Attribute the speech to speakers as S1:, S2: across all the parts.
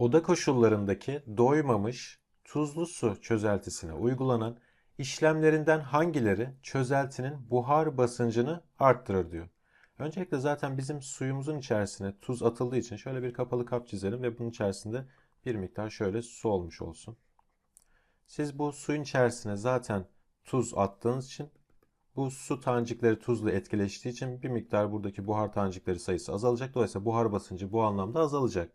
S1: Oda koşullarındaki doymamış tuzlu su çözeltisine uygulanan işlemlerinden hangileri çözeltinin buhar basıncını arttırır diyor. Öncelikle zaten bizim suyumuzun içerisine tuz atıldığı için şöyle bir kapalı kap çizelim ve bunun içerisinde bir miktar şöyle su olmuş olsun. Siz bu suyun içerisine zaten tuz attığınız için bu su tanecikleri tuzla etkileştiği için bir miktar buradaki buhar tanecikleri sayısı azalacak. Dolayısıyla buhar basıncı bu anlamda azalacak.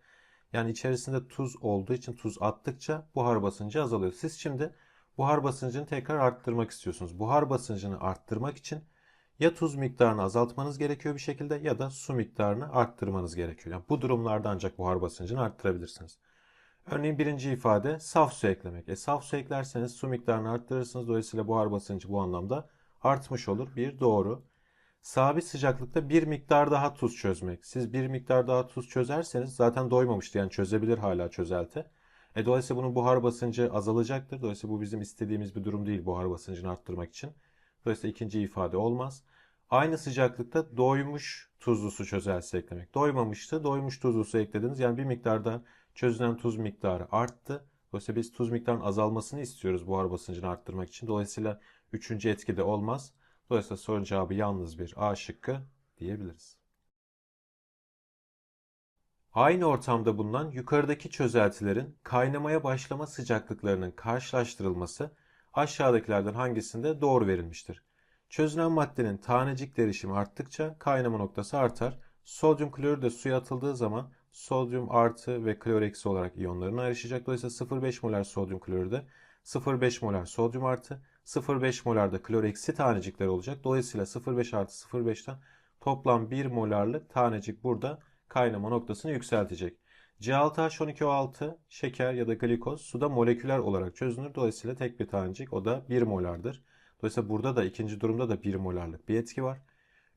S1: Yani içerisinde tuz olduğu için tuz attıkça buhar basıncı azalıyor. Siz şimdi buhar basıncını tekrar arttırmak istiyorsunuz. Buhar basıncını arttırmak için ya tuz miktarını azaltmanız gerekiyor bir şekilde ya da su miktarını arttırmanız gerekiyor. Yani bu durumlarda ancak buhar basıncını arttırabilirsiniz. Örneğin birinci ifade saf su eklemek. E, saf su eklerseniz su miktarını arttırırsınız. Dolayısıyla buhar basıncı bu anlamda artmış olur. Bir doğru. Sabit sıcaklıkta bir miktar daha tuz çözmek. Siz bir miktar daha tuz çözerseniz zaten doymamıştı. Yani çözebilir hala çözelti. E, dolayısıyla bunun buhar basıncı azalacaktır. Dolayısıyla bu bizim istediğimiz bir durum değil buhar basıncını arttırmak için. Dolayısıyla ikinci ifade olmaz. Aynı sıcaklıkta doymuş tuzlu su çözeltisi eklemek. Doymamıştı, doymuş tuzlu su eklediniz. Yani bir miktarda çözünen tuz miktarı arttı. Dolayısıyla biz tuz miktarının azalmasını istiyoruz buhar basıncını arttırmak için. Dolayısıyla üçüncü etki de olmaz. Dolayısıyla sorun cevabı yalnız bir A şıkkı diyebiliriz. Aynı ortamda bulunan yukarıdaki çözeltilerin kaynamaya başlama sıcaklıklarının karşılaştırılması aşağıdakilerden hangisinde doğru verilmiştir? Çözünen maddenin tanecik derişimi arttıkça kaynama noktası artar. Sodyum klorür de suya atıldığı zaman sodyum artı ve klor eksi olarak iyonlarını ayrışacak. Dolayısıyla 0,5 molar sodyum klorürde 0,5 molar sodyum artı 0,5 molar da klor eksi tanecikler olacak. Dolayısıyla 0,5 artı 0,5'ten toplam 1 molarlık tanecik burada kaynama noktasını yükseltecek. C6H12O6 şeker ya da glikoz suda moleküler olarak çözünür. Dolayısıyla tek bir tanecik o da 1 molardır. Dolayısıyla burada da ikinci durumda da 1 molarlık bir etki var.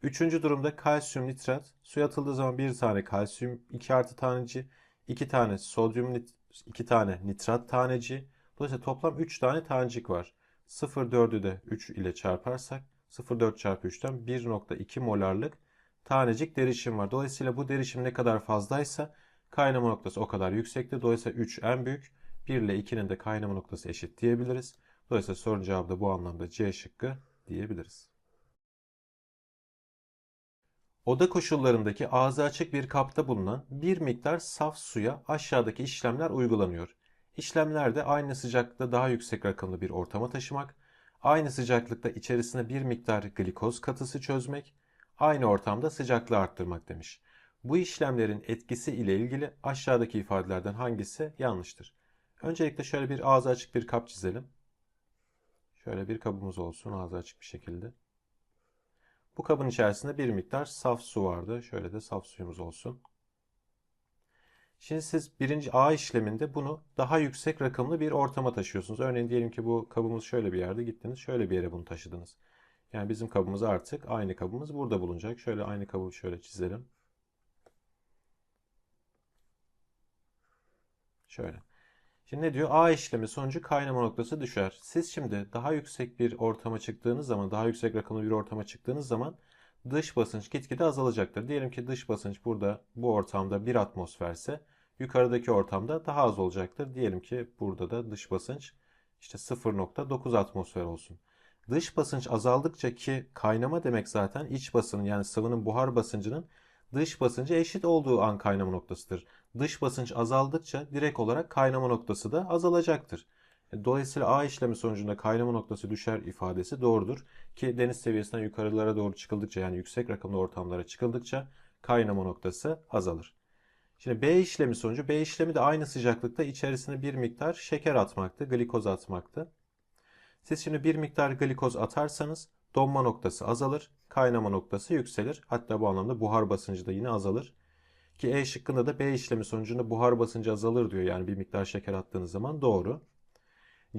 S1: Üçüncü durumda kalsiyum nitrat. Suya atıldığı zaman bir tane kalsiyum 2 artı taneci, 2 tane sodyum nit 2 tane nitrat taneci. Dolayısıyla toplam 3 tane tanecik var. 0,4'ü de 3 ile çarparsak 0,4 çarpı 3'ten 1,2 molarlık tanecik derişim var. Dolayısıyla bu derişim ne kadar fazlaysa kaynama noktası o kadar yüksekte. Dolayısıyla 3 en büyük. 1 ile 2'nin de kaynama noktası eşit diyebiliriz. Dolayısıyla sorun cevabı da bu anlamda C şıkkı diyebiliriz. Oda koşullarındaki ağzı açık bir kapta bulunan bir miktar saf suya aşağıdaki işlemler uygulanıyor. İşlemlerde aynı sıcaklıkta daha yüksek rakımlı bir ortama taşımak, aynı sıcaklıkta içerisine bir miktar glikoz katısı çözmek, aynı ortamda sıcaklığı arttırmak demiş. Bu işlemlerin etkisi ile ilgili aşağıdaki ifadelerden hangisi yanlıştır? Öncelikle şöyle bir ağzı açık bir kap çizelim. Şöyle bir kabımız olsun ağzı açık bir şekilde. Bu kabın içerisinde bir miktar saf su vardı. Şöyle de saf suyumuz olsun. Şimdi siz birinci A işleminde bunu daha yüksek rakımlı bir ortama taşıyorsunuz. Örneğin diyelim ki bu kabımız şöyle bir yerde gittiniz. Şöyle bir yere bunu taşıdınız. Yani bizim kabımız artık aynı kabımız burada bulunacak. Şöyle aynı kabı şöyle çizelim. Şöyle. Şimdi ne diyor? A işlemi sonucu kaynama noktası düşer. Siz şimdi daha yüksek bir ortama çıktığınız zaman, daha yüksek rakımlı bir ortama çıktığınız zaman dış basınç gitgide azalacaktır. Diyelim ki dış basınç burada bu ortamda 1 atmosferse yukarıdaki ortamda daha az olacaktır. Diyelim ki burada da dış basınç işte 0.9 atmosfer olsun. Dış basınç azaldıkça ki kaynama demek zaten iç basının yani sıvının buhar basıncının dış basıncı eşit olduğu an kaynama noktasıdır. Dış basınç azaldıkça direkt olarak kaynama noktası da azalacaktır. E, dolayısıyla A işlemi sonucunda kaynama noktası düşer ifadesi doğrudur. Ki deniz seviyesinden yukarılara doğru çıkıldıkça yani yüksek rakımlı ortamlara çıkıldıkça kaynama noktası azalır. Şimdi B işlemi sonucu B işlemi de aynı sıcaklıkta içerisine bir miktar şeker atmaktı, glikoz atmaktı. Siz şimdi bir miktar glikoz atarsanız donma noktası azalır, kaynama noktası yükselir. Hatta bu anlamda buhar basıncı da yine azalır. Ki E şıkkında da B işlemi sonucunda buhar basıncı azalır diyor. Yani bir miktar şeker attığınız zaman doğru.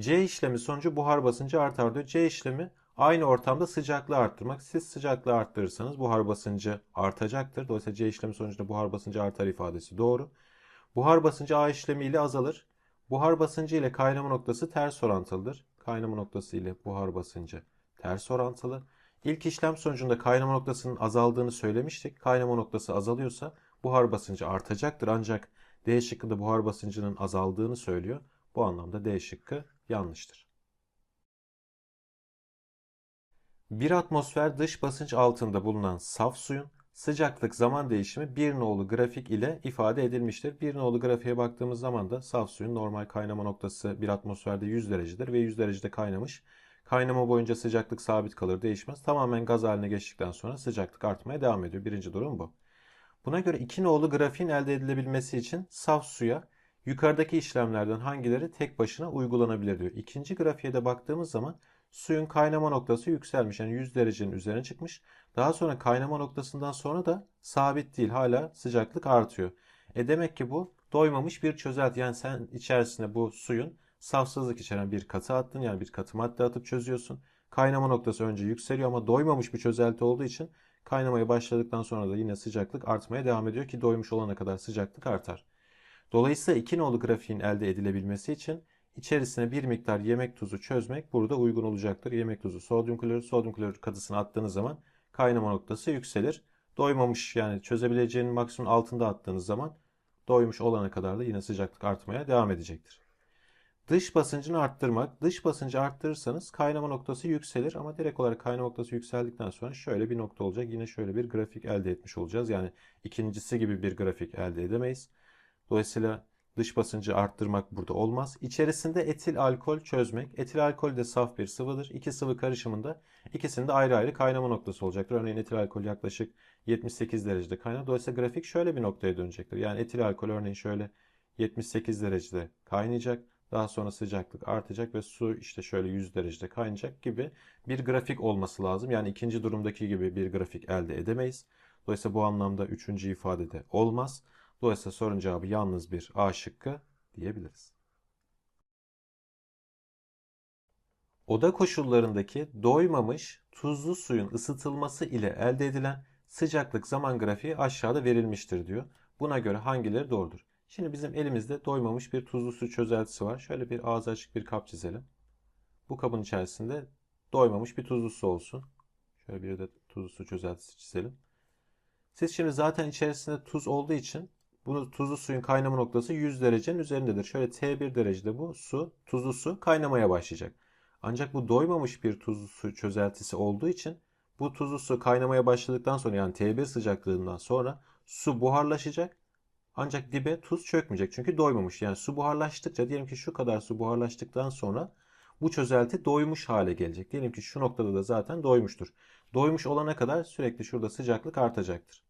S1: C işlemi sonucu buhar basıncı artar diyor. C işlemi aynı ortamda sıcaklığı arttırmak. Siz sıcaklığı arttırırsanız buhar basıncı artacaktır. Dolayısıyla C işlemi sonucunda buhar basıncı artar ifadesi doğru. Buhar basıncı A işlemi ile azalır. Buhar basıncı ile kaynama noktası ters orantılıdır. Kaynama noktası ile buhar basıncı ters orantılı. İlk işlem sonucunda kaynama noktasının azaldığını söylemiştik. Kaynama noktası azalıyorsa buhar basıncı artacaktır. Ancak D şıkkı da buhar basıncının azaldığını söylüyor. Bu anlamda D şıkkı yanlıştır. Bir atmosfer dış basınç altında bulunan saf suyun sıcaklık zaman değişimi bir nolu grafik ile ifade edilmiştir. Bir nolu grafiğe baktığımız zaman da saf suyun normal kaynama noktası bir atmosferde 100 derecedir ve 100 derecede kaynamış. Kaynama boyunca sıcaklık sabit kalır, değişmez. Tamamen gaz haline geçtikten sonra sıcaklık artmaya devam ediyor. Birinci durum bu. Buna göre iki nolu grafiğin elde edilebilmesi için saf suya yukarıdaki işlemlerden hangileri tek başına uygulanabilir diyor. İkinci grafiğe de baktığımız zaman suyun kaynama noktası yükselmiş. Yani 100 derecenin üzerine çıkmış. Daha sonra kaynama noktasından sonra da sabit değil. Hala sıcaklık artıyor. E demek ki bu doymamış bir çözelti. Yani sen içerisine bu suyun safsızlık içeren bir katı attın. Yani bir katı madde atıp çözüyorsun. Kaynama noktası önce yükseliyor ama doymamış bir çözelti olduğu için kaynamaya başladıktan sonra da yine sıcaklık artmaya devam ediyor ki doymuş olana kadar sıcaklık artar. Dolayısıyla iki nolu grafiğin elde edilebilmesi için içerisine bir miktar yemek tuzu çözmek burada uygun olacaktır. Yemek tuzu sodyum klorür, sodyum klorür katısını attığınız zaman kaynama noktası yükselir. Doymamış yani çözebileceğinin maksimum altında attığınız zaman doymuş olana kadar da yine sıcaklık artmaya devam edecektir. Dış basıncını arttırmak. Dış basıncı arttırırsanız kaynama noktası yükselir ama direkt olarak kaynama noktası yükseldikten sonra şöyle bir nokta olacak. Yine şöyle bir grafik elde etmiş olacağız. Yani ikincisi gibi bir grafik elde edemeyiz. Dolayısıyla dış basıncı arttırmak burada olmaz. İçerisinde etil alkol çözmek. Etil alkol de saf bir sıvıdır. İki sıvı karışımında ikisinde ayrı ayrı kaynama noktası olacaktır. Örneğin etil alkol yaklaşık 78 derecede kaynar. Dolayısıyla grafik şöyle bir noktaya dönecektir. Yani etil alkol örneğin şöyle 78 derecede kaynayacak. Daha sonra sıcaklık artacak ve su işte şöyle 100 derecede kaynayacak gibi bir grafik olması lazım. Yani ikinci durumdaki gibi bir grafik elde edemeyiz. Dolayısıyla bu anlamda üçüncü ifadede olmaz. Dolayısıyla sorun cevabı yalnız bir A şıkkı diyebiliriz. Oda koşullarındaki doymamış tuzlu suyun ısıtılması ile elde edilen sıcaklık zaman grafiği aşağıda verilmiştir diyor. Buna göre hangileri doğrudur? Şimdi bizim elimizde doymamış bir tuzlu su çözeltisi var. Şöyle bir ağzı açık bir kap çizelim. Bu kabın içerisinde doymamış bir tuzlu su olsun. Şöyle bir de tuzlu su çözeltisi çizelim. Siz şimdi zaten içerisinde tuz olduğu için bunu tuzlu suyun kaynama noktası 100 derecenin üzerindedir. Şöyle T1 derecede bu su, tuzlu su kaynamaya başlayacak. Ancak bu doymamış bir tuzlu su çözeltisi olduğu için bu tuzlu su kaynamaya başladıktan sonra yani T1 sıcaklığından sonra su buharlaşacak. Ancak dibe tuz çökmeyecek çünkü doymamış. Yani su buharlaştıkça diyelim ki şu kadar su buharlaştıktan sonra bu çözelti doymuş hale gelecek. Diyelim ki şu noktada da zaten doymuştur. Doymuş olana kadar sürekli şurada sıcaklık artacaktır.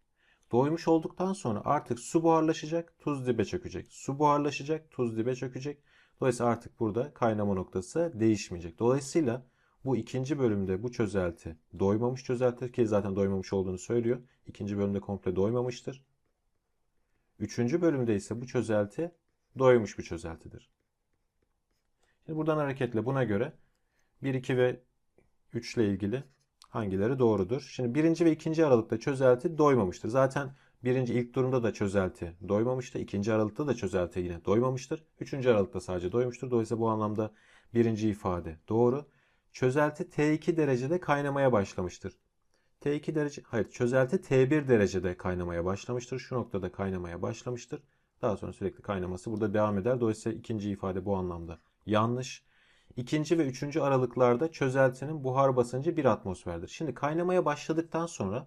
S1: Doymuş olduktan sonra artık su buharlaşacak, tuz dibe çökecek. Su buharlaşacak, tuz dibe çökecek. Dolayısıyla artık burada kaynama noktası değişmeyecek. Dolayısıyla bu ikinci bölümde bu çözelti doymamış çözelti ki zaten doymamış olduğunu söylüyor. İkinci bölümde komple doymamıştır. Üçüncü bölümde ise bu çözelti doymuş bir çözeltidir. Şimdi buradan hareketle buna göre 1, 2 ve 3 ile ilgili hangileri doğrudur? Şimdi birinci ve ikinci aralıkta çözelti doymamıştır. Zaten birinci ilk durumda da çözelti doymamıştı. İkinci aralıkta da çözelti yine doymamıştır. Üçüncü aralıkta sadece doymuştur. Dolayısıyla bu anlamda birinci ifade doğru. Çözelti T2 derecede kaynamaya başlamıştır. T2 derece, hayır çözelti T1 derecede kaynamaya başlamıştır. Şu noktada kaynamaya başlamıştır. Daha sonra sürekli kaynaması burada devam eder. Dolayısıyla ikinci ifade bu anlamda yanlış. İkinci ve üçüncü aralıklarda çözeltinin buhar basıncı 1 atmosferdir. Şimdi kaynamaya başladıktan sonra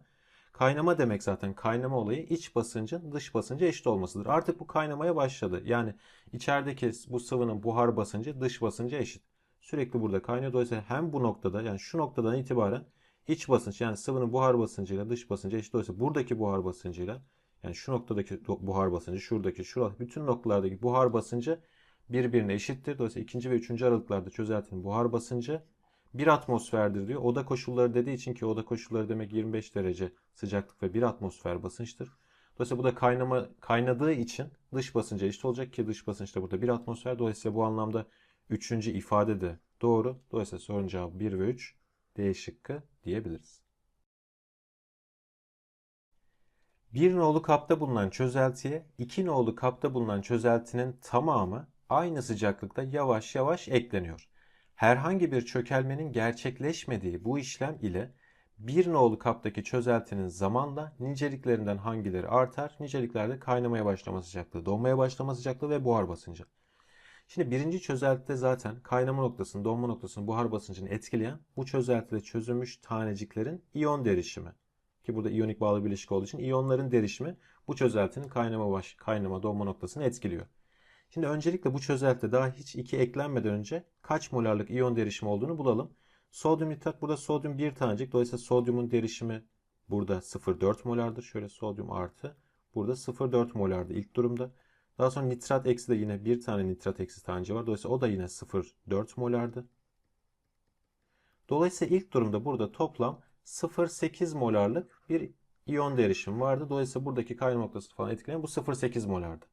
S1: kaynama demek zaten kaynama olayı iç basıncın dış basıncı eşit olmasıdır. Artık bu kaynamaya başladı. Yani içerideki bu sıvının buhar basıncı dış basıncı eşit. Sürekli burada kaynıyor. Dolayısıyla hem bu noktada yani şu noktadan itibaren iç basınç yani sıvının buhar basıncıyla dış basıncı eşit. Dolayısıyla buradaki buhar basıncıyla yani şu noktadaki buhar basıncı, şuradaki, şuradaki bütün noktalardaki buhar basıncı birbirine eşittir. Dolayısıyla ikinci ve üçüncü aralıklarda çözeltinin buhar basıncı bir atmosferdir diyor. Oda koşulları dediği için ki oda koşulları demek 25 derece sıcaklık ve bir atmosfer basınçtır. Dolayısıyla bu da kaynama kaynadığı için dış basınca eşit olacak ki dış basınç da burada bir atmosfer. Dolayısıyla bu anlamda üçüncü ifade de doğru. Dolayısıyla sorun cevabı 1 ve 3 D şıkkı diyebiliriz. Bir nolu kapta bulunan çözeltiye iki nolu kapta bulunan çözeltinin tamamı aynı sıcaklıkta yavaş yavaş ekleniyor. Herhangi bir çökelmenin gerçekleşmediği bu işlem ile bir nolu kaptaki çözeltinin zamanla niceliklerinden hangileri artar? Niceliklerde kaynamaya başlama sıcaklığı, donmaya başlama sıcaklığı ve buhar basıncı. Şimdi birinci çözeltide zaten kaynama noktasını, donma noktasını, buhar basıncını etkileyen bu çözeltide çözülmüş taneciklerin iyon derişimi. Ki burada iyonik bağlı bileşik olduğu için iyonların derişimi bu çözeltinin kaynama baş, kaynama donma noktasını etkiliyor. Şimdi öncelikle bu çözeltide daha hiç 2 eklenmeden önce kaç molarlık iyon derişimi olduğunu bulalım. Sodyum nitrat burada sodyum 1 tanecik. Dolayısıyla sodyumun derişimi burada 0,4 molardır. Şöyle sodyum artı. Burada 0,4 molardı ilk durumda. Daha sonra nitrat eksi de yine bir tane nitrat eksi taneci var. Dolayısıyla o da yine 0,4 molardı. Dolayısıyla ilk durumda burada toplam 0,8 molarlık bir iyon derişim vardı. Dolayısıyla buradaki kaynama noktası falan etkileyen bu 0,8 molardı.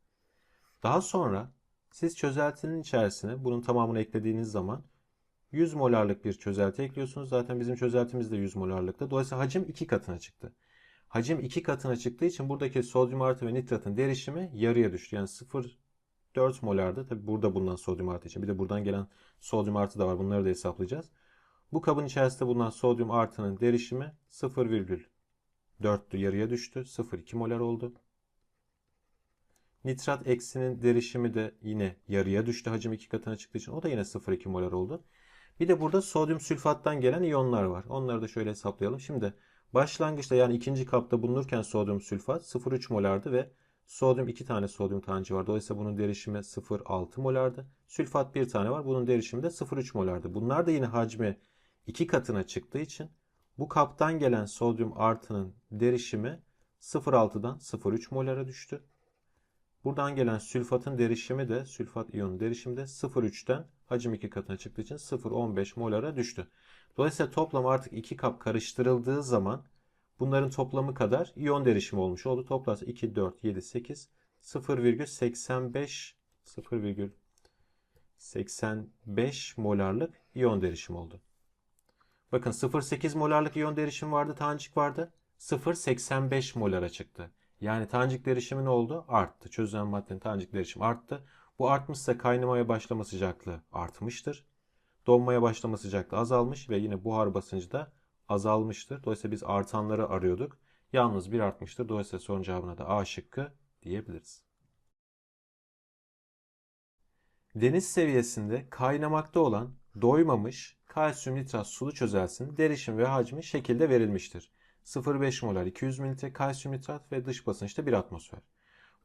S1: Daha sonra siz çözeltinin içerisine bunun tamamını eklediğiniz zaman 100 molarlık bir çözelti ekliyorsunuz. Zaten bizim çözeltimiz de 100 molarlıkta. Dolayısıyla hacim 2 katına çıktı. Hacim 2 katına çıktığı için buradaki sodyum artı ve nitratın derişimi yarıya düştü. Yani 0,4 molardı. Tabi burada bulunan sodyum artı için. Bir de buradan gelen sodyum artı da var. Bunları da hesaplayacağız. Bu kabın içerisinde bulunan sodyum artının derişimi 0,4'tü. Yarıya düştü. 0,2 molar oldu. Nitrat eksinin derişimi de yine yarıya düştü hacim iki katına çıktığı için. O da yine 0,2 molar oldu. Bir de burada sodyum sülfattan gelen iyonlar var. Onları da şöyle hesaplayalım. Şimdi başlangıçta yani ikinci kapta bulunurken sodyum sülfat 0,3 molardı ve sodyum 2 tane sodyum taneci var. Dolayısıyla bunun derişimi 0,6 molardı. Sülfat 1 tane var. Bunun derişimi de 0,3 molardı. Bunlar da yine hacmi 2 katına çıktığı için bu kaptan gelen sodyum artının derişimi 0,6'dan 0,3 molara düştü. Buradan gelen sülfatın derişimi de sülfat iyonu derişimi de 0,3'ten hacim 2 katına çıktığı için 0,15 molara düştü. Dolayısıyla toplam artık 2 kap karıştırıldığı zaman bunların toplamı kadar iyon derişimi olmuş oldu. Toplarsa 2, 4, 7, 8 0,85 0,85 molarlık iyon derişimi oldu. Bakın 0,8 molarlık iyon derişimi vardı, tanecik vardı. 0,85 molara çıktı. Yani tanecik derişimi ne oldu? Arttı. Çözülen maddenin tanecik derişimi arttı. Bu artmışsa kaynamaya başlama sıcaklığı artmıştır. Donmaya başlama sıcaklığı azalmış ve yine buhar basıncı da azalmıştır. Dolayısıyla biz artanları arıyorduk. Yalnız bir artmıştır. Dolayısıyla sorun cevabına da A şıkkı diyebiliriz. Deniz seviyesinde kaynamakta olan doymamış kalsiyum nitrat sulu çözeltisinin derişim ve hacmi şekilde verilmiştir. 0,5 molar 200 mililitre kalsiyum nitrat ve dış basınçta 1 atmosfer.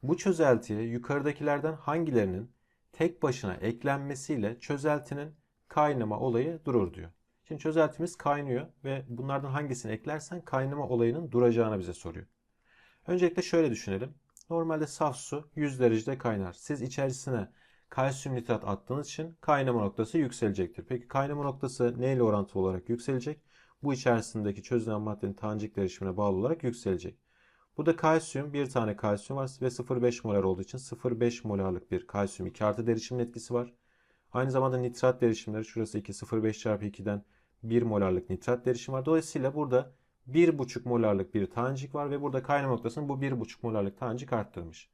S1: Bu çözeltiye yukarıdakilerden hangilerinin tek başına eklenmesiyle çözeltinin kaynama olayı durur diyor. Şimdi çözeltimiz kaynıyor ve bunlardan hangisini eklersen kaynama olayının duracağını bize soruyor. Öncelikle şöyle düşünelim. Normalde saf su 100 derecede kaynar. Siz içerisine kalsiyum nitrat attığınız için kaynama noktası yükselecektir. Peki kaynama noktası neyle orantılı olarak yükselecek? Bu içerisindeki çözülen maddenin tanecik derişimine bağlı olarak yükselecek. Burada kalsiyum bir tane kalsiyum var ve 0,5 molar olduğu için 0,5 molarlık bir kalsiyum 2 artı derişimin etkisi var. Aynı zamanda nitrat derişimleri şurası 2 0,5 çarpı 2'den 1 molarlık nitrat derişim var. Dolayısıyla burada 1,5 molarlık bir tanecik var ve burada kaynama noktasını bu 1,5 molarlık tanecik arttırmış.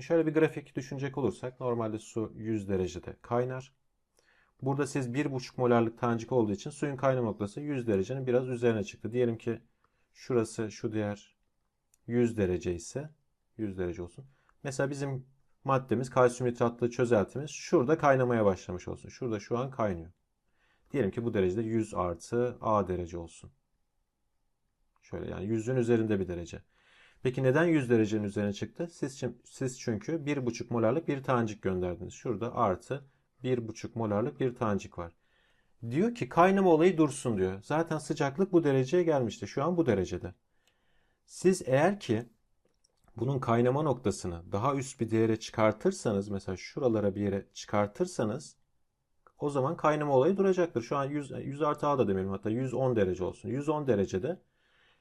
S1: Şöyle bir grafik düşünecek olursak normalde su 100 derecede kaynar. Burada siz 1,5 molarlık tanecik olduğu için suyun kaynama noktası 100 derecenin biraz üzerine çıktı. Diyelim ki şurası şu değer 100 derece ise 100 derece olsun. Mesela bizim maddemiz kalsiyum nitratlı çözeltimiz şurada kaynamaya başlamış olsun. Şurada şu an kaynıyor. Diyelim ki bu derecede 100 artı A derece olsun. Şöyle yani 100'ün üzerinde bir derece. Peki neden 100 derecenin üzerine çıktı? Siz, siz çünkü 1,5 molarlık bir tanecik gönderdiniz. Şurada artı 1,5 molarlık bir tanecik var. Diyor ki kaynama olayı dursun diyor. Zaten sıcaklık bu dereceye gelmişti. Şu an bu derecede. Siz eğer ki bunun kaynama noktasını daha üst bir değere çıkartırsanız mesela şuralara bir yere çıkartırsanız o zaman kaynama olayı duracaktır. Şu an 100, 100 artı A da demeyelim hatta 110 derece olsun. 110 derecede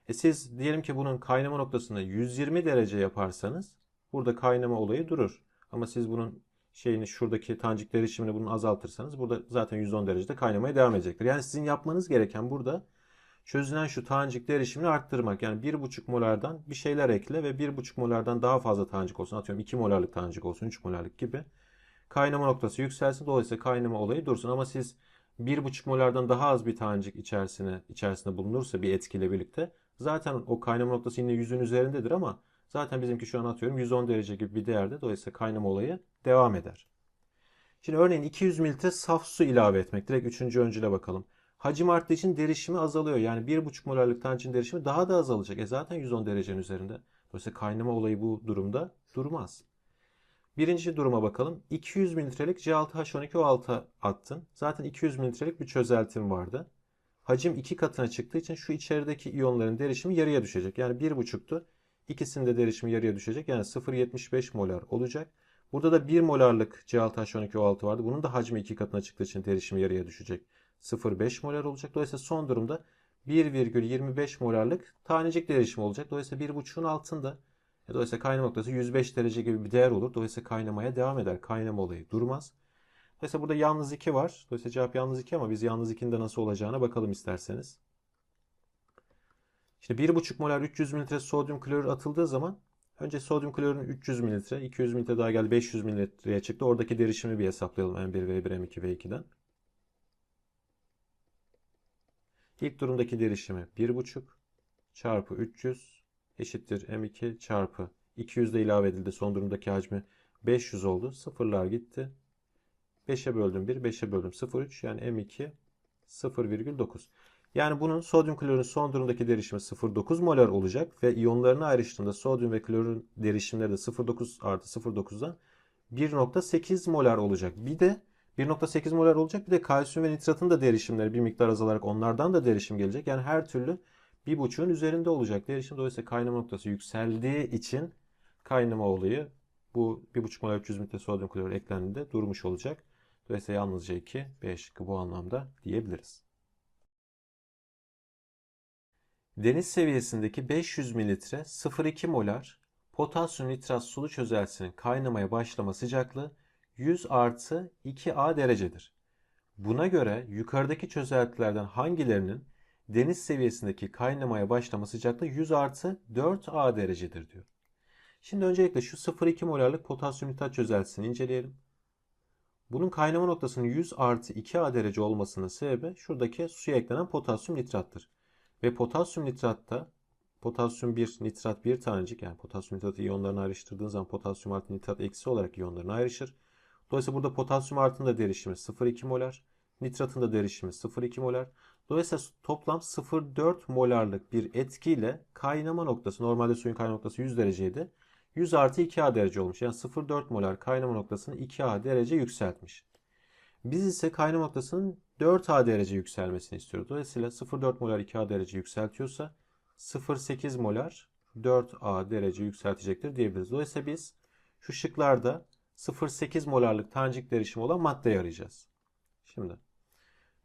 S1: e siz diyelim ki bunun kaynama noktasını 120 derece yaparsanız burada kaynama olayı durur. Ama siz bunun şeyini şuradaki tancik derişimini bunu azaltırsanız burada zaten 110 derecede kaynamaya devam edecektir. Yani sizin yapmanız gereken burada çözülen şu tancik derişimini arttırmak. Yani 1,5 molardan bir şeyler ekle ve 1,5 molardan daha fazla tancik olsun. Atıyorum 2 molarlık tancik olsun, 3 molarlık gibi. Kaynama noktası yükselsin. Dolayısıyla kaynama olayı dursun. Ama siz 1,5 molardan daha az bir tanecik içerisine içerisinde bulunursa bir etkiyle birlikte zaten o kaynama noktası yine 100'ün üzerindedir ama zaten bizimki şu an atıyorum 110 derece gibi bir değerde. Dolayısıyla kaynama olayı devam eder. Şimdi örneğin 200 mililitre saf su ilave etmek. Direkt üçüncü öncüle bakalım. Hacim arttığı için derişimi azalıyor. Yani 1,5 molarlık tanecin derişimi daha da azalacak. E zaten 110 derecenin üzerinde. Dolayısıyla kaynama olayı bu durumda durmaz. Birinci duruma bakalım. 200 mililitrelik C6H12O6 attın. Zaten 200 mililitrelik bir çözeltim vardı. Hacim iki katına çıktığı için şu içerideki iyonların derişimi yarıya düşecek. Yani 1,5'tu. İkisinde derişimi yarıya düşecek. Yani 0,75 molar olacak. Burada da 1 molarlık C6H12O6 vardı. Bunun da hacmi iki katına çıktığı için derişimi yarıya düşecek. 0,5 molar olacak. Dolayısıyla son durumda 1,25 molarlık tanecik derişimi olacak. Dolayısıyla 1,5'un altında. E, dolayısıyla kaynama noktası 105 derece gibi bir değer olur. Dolayısıyla kaynamaya devam eder. Kaynama olayı durmaz. Dolayısıyla burada yalnız 2 var. Dolayısıyla cevap yalnız 2 ama biz yalnız 2'nin de nasıl olacağına bakalım isterseniz. Şimdi 1,5 molar 300 mililitre sodyum klorür atıldığı zaman önce sodyum klorürün 300 mililitre, 200 mililitre daha geldi 500 mililitreye çıktı. Oradaki derişimi bir hesaplayalım M1, V1, M2, V2'den. İlk durumdaki derişimi 1,5 çarpı 300 eşittir M2 çarpı 200 de ilave edildi. Son durumdaki hacmi 500 oldu. Sıfırlar gitti. 5'e böldüm 1, 5'e böldüm 0,3 yani M2 0,9. Yani bunun sodyum klorun son durumdaki derişimi 0,9 molar olacak ve iyonlarını ayrıştığında sodyum ve klorun derişimleri de 0,9 artı 0,9'dan 1,8 molar olacak. Bir de 1,8 molar olacak. Bir de kalsiyum ve nitratın da derişimleri bir miktar azalarak onlardan da derişim gelecek. Yani her türlü bir buçuğun üzerinde olacak derişim. Dolayısıyla kaynama noktası yükseldiği için kaynama olayı bu 1,5 molar 300 mililitre sodyum klor eklendiğinde durmuş olacak. Dolayısıyla yalnızca 2, B bu anlamda diyebiliriz. Deniz seviyesindeki 500 mililitre 0,2 molar potasyum nitrat sulu çözeltisinin kaynamaya başlama sıcaklığı 100 artı 2A derecedir. Buna göre yukarıdaki çözeltilerden hangilerinin deniz seviyesindeki kaynamaya başlama sıcaklığı 100 artı 4A derecedir diyor. Şimdi öncelikle şu 0,2 molarlık potasyum nitrat çözeltisini inceleyelim. Bunun kaynama noktasının 100 artı 2A derece olmasının sebebi şuradaki suya eklenen potasyum nitrattır. Ve potasyum nitratta potasyum 1, nitrat 1 tanecik yani potasyum nitratı iyonlarını ayrıştırdığın zaman potasyum artı nitrat eksi olarak iyonlarını ayrışır. Dolayısıyla burada potasyum artının da derişimi 0,2 molar. Nitratın da derişimi 0,2 molar. Dolayısıyla toplam 0,4 molarlık bir etkiyle kaynama noktası normalde suyun kaynama noktası 100 dereceydi. 100 artı 2A derece olmuş. Yani 0,4 molar kaynama noktasını 2A derece yükseltmiş. Biz ise kaynama noktasının 4A derece yükselmesini istiyoruz. Dolayısıyla 0,4 molar 2A derece yükseltiyorsa 0,8 molar 4A derece yükseltecektir diyebiliriz. Dolayısıyla biz şu şıklarda 0,8 molarlık tanecik derişimi olan maddeyi arayacağız. Şimdi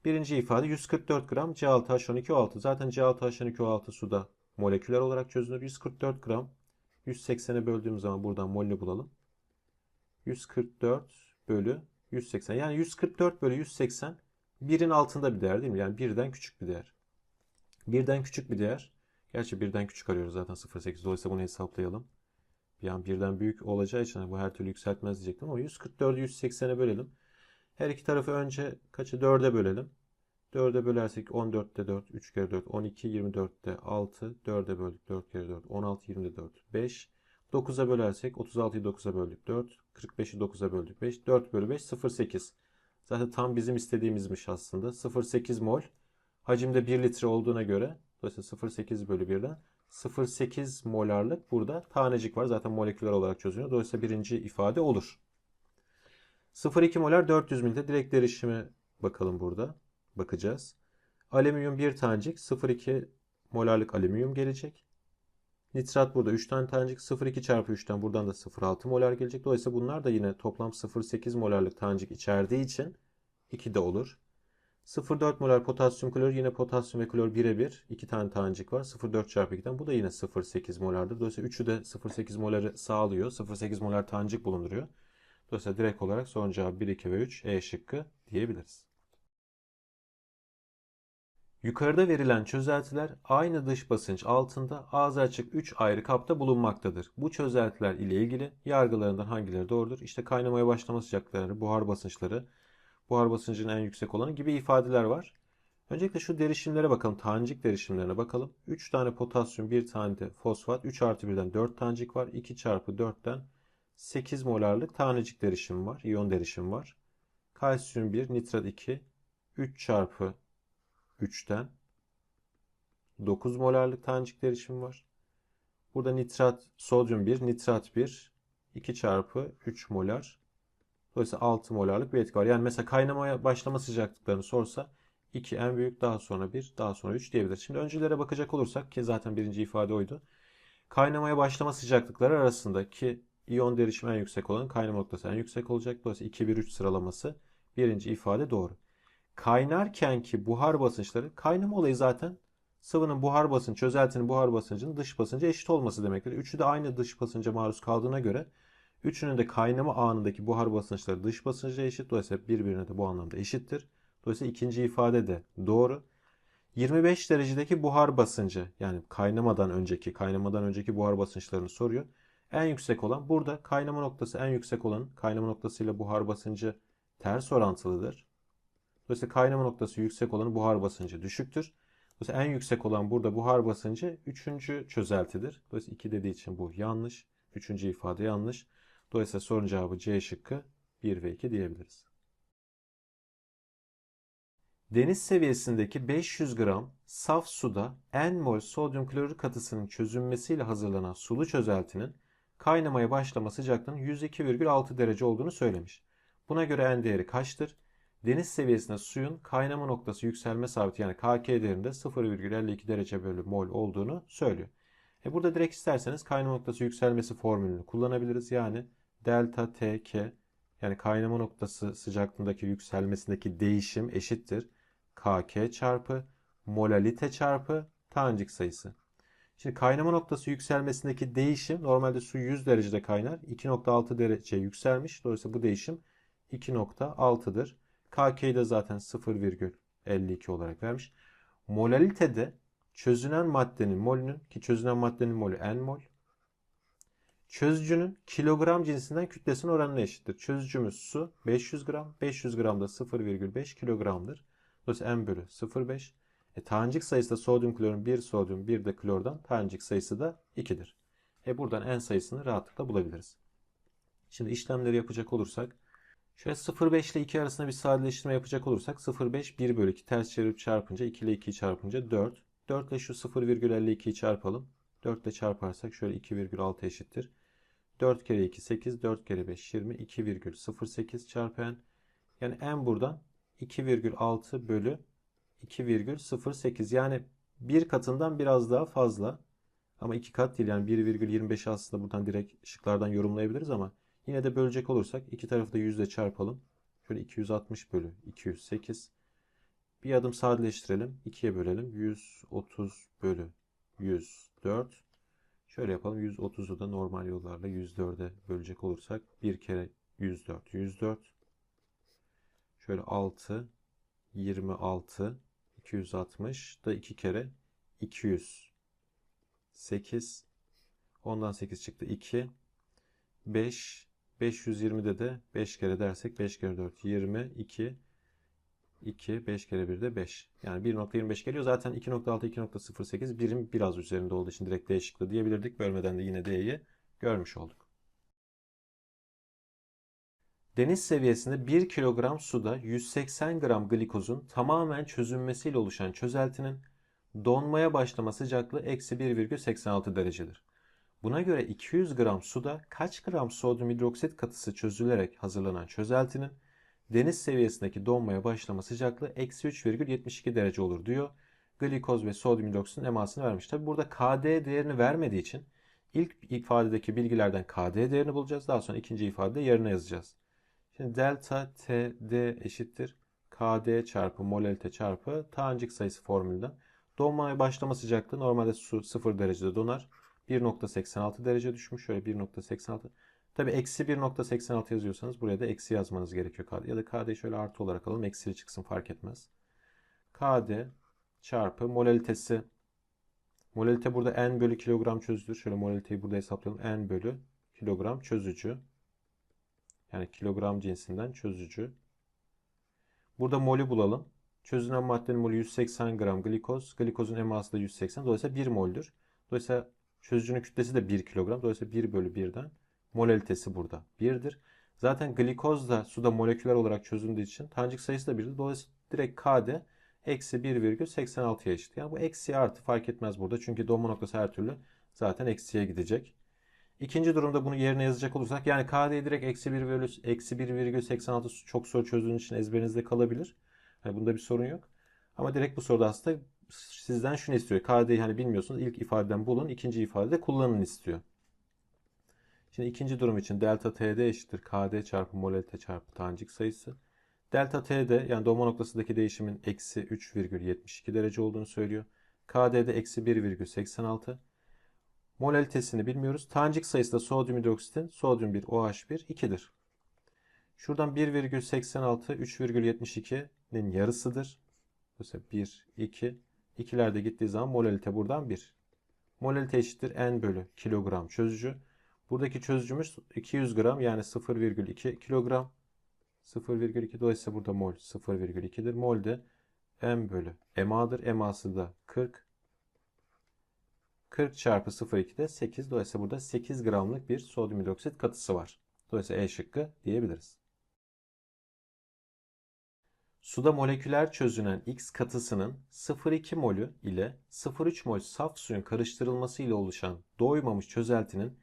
S1: birinci ifade 144 gram C6H12O6. Zaten C6H12O6 suda moleküler olarak çözünür. 144 gram 180'e böldüğümüz zaman buradan molünü bulalım. 144 bölü 180. Yani 144 bölü 180 birin altında bir değer değil mi? Yani birden küçük bir değer. Birden küçük bir değer. Gerçi birden küçük arıyoruz zaten 0,8. Dolayısıyla bunu hesaplayalım. Bir an birden büyük olacağı için bu her türlü yükseltmez diyecektim ama 144'ü 180'e bölelim. Her iki tarafı önce kaçı 4'e bölelim. 4'e bölersek 14'te 4, 3 kere 4, 12, 24'te 6, 4'e böldük 4 kere 4, 16, 24, 5. 9'a bölersek 36'yı 9'a böldük 4, 45'i 9'a böldük 5, 4 bölü 5, 0,8. Zaten tam bizim istediğimizmiş aslında. 0,8 mol. Hacimde 1 litre olduğuna göre dolayısıyla 0,8 bölü 1'den 0,8 molarlık burada tanecik var. Zaten moleküler olarak çözünüyor. Dolayısıyla birinci ifade olur. 0,2 molar 400 mililitre direkt derişimi bakalım burada. Bakacağız. Alüminyum 1 tanecik 0,2 molarlık alüminyum gelecek. Nitrat burada 3 tane tanecik 0,2 çarpı 3'ten buradan da 0,6 molar gelecek. Dolayısıyla bunlar da yine toplam 0,8 molarlık tanecik içerdiği için 2 de olur. 0,4 molar potasyum klor yine potasyum ve klor birebir. 2 tane tanecik var. 0,4 çarpı 2'den bu da yine 0,8 molardır. Dolayısıyla 3'ü de 0,8 moları sağlıyor. 0,8 molar tanecik bulunduruyor. Dolayısıyla direkt olarak son cevap 1, 2 ve 3 E şıkkı diyebiliriz. Yukarıda verilen çözeltiler aynı dış basınç altında ağzı açık 3 ayrı kapta bulunmaktadır. Bu çözeltiler ile ilgili yargılarından hangileri doğrudur? İşte kaynamaya başlama sıcaklıkları, buhar basınçları, buhar basıncının en yüksek olanı gibi ifadeler var. Öncelikle şu derişimlere bakalım. Tanecik derişimlerine bakalım. 3 tane potasyum, 1 tane de fosfat. 3 artı 1'den 4 tanecik var. 2 çarpı 4'ten 8 molarlık tanecik derişim var. İyon derişim var. Kalsiyum 1, nitrat 2. 3 çarpı 3'ten 9 molarlık tanecik derişim var. Burada nitrat, sodyum 1, nitrat 1. 2 çarpı 3 molar. Dolayısıyla 6 molarlık bir etki var. Yani mesela kaynamaya başlama sıcaklıklarını sorsa 2 en büyük daha sonra 1 daha sonra 3 diyebiliriz. Şimdi öncülere bakacak olursak ki zaten birinci ifade oydu. Kaynamaya başlama sıcaklıkları arasındaki iyon derişimi en yüksek olan kaynama noktası en yüksek olacak. Dolayısıyla 2 1 3 sıralaması birinci ifade doğru. Kaynarken ki buhar basınçları kaynama olayı zaten sıvının buhar basıncı, çözeltinin buhar basıncının dış basıncı eşit olması demektir. Üçü de aynı dış basınca maruz kaldığına göre üçünün de kaynama anındaki buhar basınçları dış basınca eşit. Dolayısıyla birbirine de bu anlamda eşittir. Dolayısıyla ikinci ifade de doğru. 25 derecedeki buhar basıncı yani kaynamadan önceki kaynamadan önceki buhar basınçlarını soruyor. En yüksek olan burada kaynama noktası en yüksek olan kaynama noktasıyla buhar basıncı ters orantılıdır. Dolayısıyla kaynama noktası yüksek olanın buhar basıncı düşüktür. Dolayısıyla en yüksek olan burada buhar basıncı 3. çözeltidir. Dolayısıyla 2 dediği için bu yanlış. 3. ifade yanlış. Dolayısıyla sorun cevabı C şıkkı 1 ve 2 diyebiliriz. Deniz seviyesindeki 500 gram saf suda n mol sodyum klorür katısının çözünmesiyle hazırlanan sulu çözeltinin kaynamaya başlama sıcaklığının 102,6 derece olduğunu söylemiş. Buna göre n değeri kaçtır? Deniz seviyesinde suyun kaynama noktası yükselme sabiti yani KK değerinde 0,52 derece bölü mol olduğunu söylüyor. E burada direkt isterseniz kaynama noktası yükselmesi formülünü kullanabiliriz. Yani delta TK yani kaynama noktası sıcaklığındaki yükselmesindeki değişim eşittir. KK çarpı molalite çarpı tanecik sayısı. Şimdi kaynama noktası yükselmesindeki değişim normalde su 100 derecede kaynar. 2.6 derece yükselmiş. Dolayısıyla bu değişim 2.6'dır. KK'yi de zaten 0,52 olarak vermiş. Molalitede çözünen maddenin molünün ki çözünen maddenin molü n mol. Çözücünün kilogram cinsinden kütlesinin oranına eşittir. Çözücümüz su 500 gram. 500 gram da 0,5 kilogramdır. Dolayısıyla n bölü 0,5. E, tanecik sayısı da sodyum klorun 1 sodyum 1 de klordan tanecik sayısı da 2'dir. E buradan n sayısını rahatlıkla bulabiliriz. Şimdi işlemleri yapacak olursak şöyle 0,5 ile 2 arasında bir sadeleştirme yapacak olursak 0,5 1 bölü 2 ters çevirip çarpınca 2 ile 2'yi çarpınca 4. 4 ile şu 0,52'yi çarpalım. 4 ile çarparsak şöyle 2,6 eşittir. 4 kere 2 8 4 kere 5 20 2,08 çarpı n. Yani n buradan 2,6 bölü 2,08 yani bir katından biraz daha fazla. Ama iki kat değil yani 1,25 aslında buradan direkt şıklardan yorumlayabiliriz ama yine de bölecek olursak iki tarafı da 100 ile çarpalım. Şöyle 260 bölü 208. Bir adım sadeleştirelim. 2'ye bölelim. 130 bölü 104. Şöyle yapalım. 130'u da normal yollarla 104'e bölecek olursak 1 kere 104 104. Şöyle 6 26 260 da 2 kere 200 8 ondan 8 çıktı 2 5 520'de de 5 kere dersek 5 kere 4 20 2 2 5 kere 1 de 5. Yani 1.25 geliyor. Zaten 2.6 2.08 birim biraz üzerinde olduğu için direkt D diyebilirdik. Bölmeden de yine D'yi görmüş olduk. Deniz seviyesinde 1 kilogram suda 180 gram glikozun tamamen çözünmesiyle oluşan çözeltinin donmaya başlama sıcaklığı eksi 1,86 derecedir. Buna göre 200 gram suda kaç gram sodyum hidroksit katısı çözülerek hazırlanan çözeltinin deniz seviyesindeki donmaya başlama sıcaklığı eksi 3,72 derece olur diyor. Glikoz ve sodyum hidroksitin emasını vermiş. Tabi burada KD değerini vermediği için ilk ifadedeki bilgilerden KD değerini bulacağız. Daha sonra ikinci ifadede yerine yazacağız. Şimdi delta TD eşittir. KD çarpı molalite çarpı tanecik sayısı formülünden. Donmaya başlama sıcaklığı normalde su 0 derecede donar. 1.86 derece düşmüş. Şöyle 1.86. Tabi eksi 1.86 yazıyorsanız buraya da eksi yazmanız gerekiyor. KD. Ya da KD'yi şöyle artı olarak alalım. Eksili çıksın fark etmez. KD çarpı molalitesi. Molalite burada N bölü kilogram çözücüdür. Şöyle molaliteyi burada hesaplayalım. N bölü kilogram çözücü. Yani kilogram cinsinden çözücü. Burada molü bulalım. Çözünen maddenin molü 180 gram glikoz. Glikozun eması da 180. Dolayısıyla 1 moldür. Dolayısıyla çözücünün kütlesi de 1 kilogram. Dolayısıyla 1 bölü 1'den molalitesi burada 1'dir. Zaten glikoz da suda moleküler olarak çözündüğü için tanecik sayısı da 1'dir. Dolayısıyla direkt KD eksi 1,86'ya eşit. Yani bu eksi artı fark etmez burada. Çünkü donma noktası her türlü zaten eksiye gidecek. İkinci durumda bunu yerine yazacak olursak yani KD'yi direkt eksi 1 bölü eksi 1,86 çok soru çözdüğünüz için ezberinizde kalabilir. Yani bunda bir sorun yok. Ama direkt bu soruda aslında sizden şunu istiyor. KD'yi hani bilmiyorsunuz ilk ifadeden bulun. ikinci ifadede kullanın istiyor. Şimdi ikinci durum için delta TD eşittir KD çarpı molalite çarpı tanecik sayısı. Delta TD yani doğma noktasındaki değişimin eksi 3,72 derece olduğunu söylüyor. KD'de eksi 1,86. Molalitesini bilmiyoruz. Tanecik sayısı da sodyum hidroksitin sodyum 1 OH1 2'dir. Şuradan 1,86 3,72'nin yarısıdır. Mesela 1, 2. İkiler de gittiği zaman molalite buradan 1. Molalite eşittir n bölü kilogram çözücü. Buradaki çözücümüz 200 gram yani 0,2 kilogram. 0,2 dolayısıyla burada mol 0,2'dir. Mol de m bölü MA'dır. MA'sı da 40. 40 çarpı 0,2 de 8. Dolayısıyla burada 8 gramlık bir sodyum hidroksit katısı var. Dolayısıyla E şıkkı diyebiliriz. Suda moleküler çözünen X katısının 0,2 molü ile 0,3 mol saf suyun karıştırılması ile oluşan doymamış çözeltinin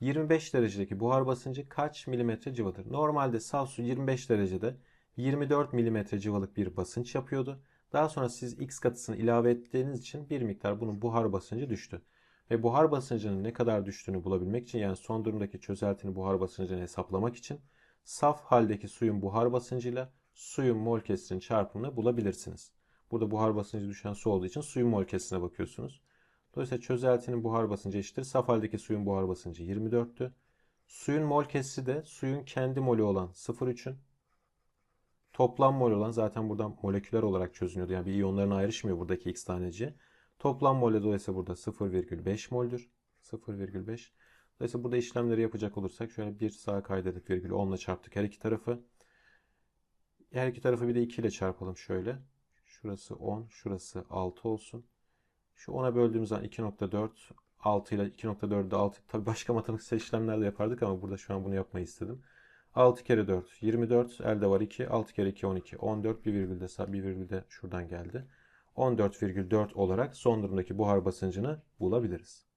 S1: 25 derecedeki buhar basıncı kaç milimetre civadır? Normalde saf su 25 derecede 24 milimetre civalık bir basınç yapıyordu. Daha sonra siz X katısını ilave ettiğiniz için bir miktar bunun buhar basıncı düştü. Ve buhar basıncının ne kadar düştüğünü bulabilmek için yani son durumdaki çözeltinin buhar basıncını hesaplamak için saf haldeki suyun buhar basıncıyla suyun mol kesrin çarpımını bulabilirsiniz. Burada buhar basıncı düşen su olduğu için suyun mol kesrine bakıyorsunuz. Dolayısıyla çözeltinin buhar basıncı eşittir. Saf haldeki suyun buhar basıncı 24'tü. Suyun mol kesri de suyun kendi molü olan 0,3'ün toplam mol olan zaten buradan moleküler olarak çözünüyordu. Yani bir iyonlarına ayrışmıyor buradaki x taneci. Toplam molü dolayısıyla burada 0,5 moldür. 0,5. Dolayısıyla burada işlemleri yapacak olursak şöyle bir sağa kaydırdık virgülü 10 ile çarptık her iki tarafı. Her iki tarafı bir de 2 ile çarpalım şöyle. Şurası 10, şurası 6 olsun. Şu 10'a böldüğümüz zaman 2.4, 6 ile 2.4'ü de 6. Tabi başka matematiksel işlemler de yapardık ama burada şu an bunu yapmayı istedim. 6 kere 4, 24. Elde var 2. 6 kere 2, 12. 14. Bir virgülde, bir virgülde şuradan geldi. 14,4 olarak son durumdaki buhar basıncını bulabiliriz.